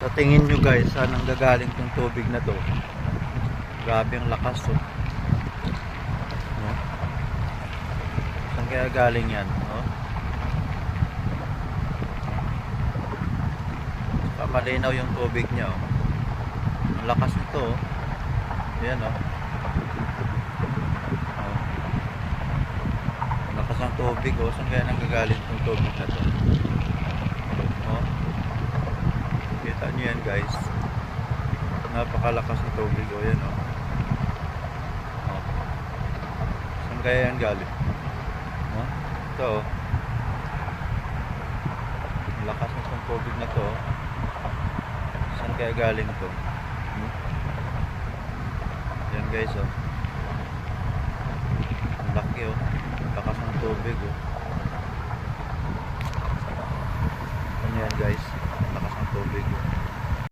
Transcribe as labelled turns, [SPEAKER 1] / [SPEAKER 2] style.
[SPEAKER 1] Sa tingin nyo guys, saan ang gagaling tong tubig na to? Grabe ang lakas to. No? Saan kaya galing yan? No? Pamalinaw yung tubig niya. Oh. Ang lakas nito. Oh. Yan oh. oh. Ang lakas ng tubig. Oh. Saan kaya nanggagaling tong tubig na to? Oh. Kita nyo yan guys. Napakalakas ng tubig. O yan o. Oh. Saan kaya yan galing? No? Ito o. Lakas ng tong tubig na to. oh. Saan kaya galing to? Hmm? Yan guys o. Ang laki o. Ang lakas ng tubig o. Ano yan guys?